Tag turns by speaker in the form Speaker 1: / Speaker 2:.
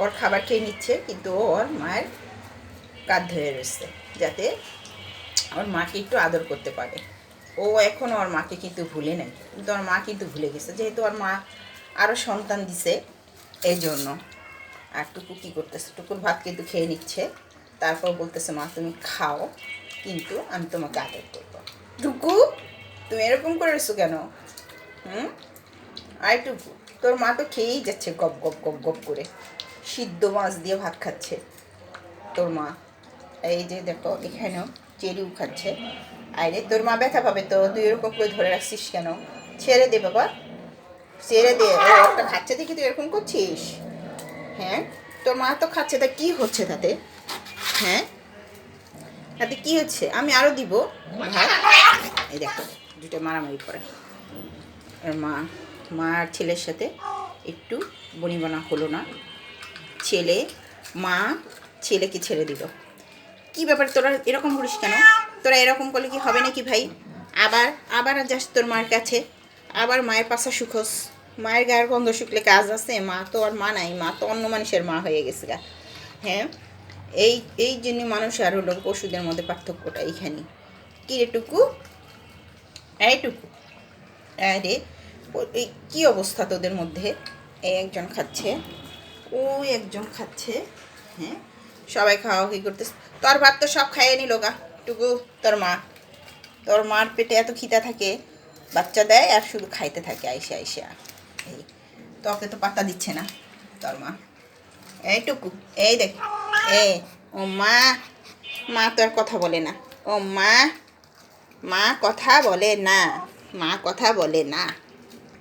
Speaker 1: ওর খাবার খেয়ে নিচ্ছে, কিন্তু ওর মায়ের কাঁধ ধরে রয়েছে, যাতে ওর মাকে একটু আদর করতে পারে। ও এখন ওর মাকে কিন্তু ভুলে নেই, কিন্তু ওর মা কিন্তু ভুলে গেছে, যেহেতু ওর মা আরও সন্তান দিছে এই জন্য আর টুকু কী করতেছে? টুকুর ভাত কিন্তু খেয়ে নিচ্ছে, তারপর বলতেছে, মা, তুমি খাও, কিন্তু আমি তোমাকে আদর করব। টুকু, তুমি এরকম করে রয়েছো কেন? হুম? আর টুকু, তোর মা তো খেয়েই যাচ্ছে গপ গপ গপ গপ করে। সিদ্ধ মাছ দিয়ে ভাত খাচ্ছে। তোর মা। এই যে দেখো, এখানেও চেরিও খাচ্ছে। আরে তোর মা ব্যথা পাবে তো, তুই এরকম করে ধরে রাখছিস কেন? ছেড়ে দে বাবা। ছেড়ে দে। একটা খাচ্ছে দেখি, তুই এরকম করছিস? হ্যাঁ? তোর মা তো খাচ্ছে, তা কি হচ্ছে তাতে? হ্যাঁ? তাতে কি হচ্ছে? আমি আরও দিব। এই দেখো দুটো মারামারি করে। আর মা মা আর ছেলের সাথে একটু বনিবনা হলো না। ছেলে, মা, ছেলেকে ছেড়ে দিল। কি ব্যাপার, তোরা এরকম করিস কেন? তোরা এরকম করলে কি হবে নাকি ভাই? আবার আবার যাস তোর মার কাছে। আবার মায়ের পাশা সুখোস মায়ের গায়ের গন্ধ শুকলে কাজ আছে। মা তো আর মা নাই। মা তো অন্য মানুষের মা হয়ে গেছে গা। হ্যাঁ? এই এই জন্য মানুষ আর হলো পশুদের মধ্যে পার্থক্যটা এইখানে। কি রে টুকু? এইটুকু রে, ও- এই কী অবস্থা তোদের মধ্যে? এই একজন খাচ্ছে। ওই একজন খাচ্ছে হ্যাঁ? সবাই খাওয়া কি করতেছে। তোর ভাত তো সব খাইয়ে নিল গা, টুকু, তোর মা। তোর মার পেটে এত খিদা থাকে, বাচ্চা দেয় আর শুধু খাইতে থাকে, আইসা আইসা। এই, তোকে তো পাতা দিচ্ছে না, তোর মা। এইটুকু এই দেখ, এ, ও মা মা তো আর কথা বলে না। ও মা মা কথা বলে না, মা কথা বলে না।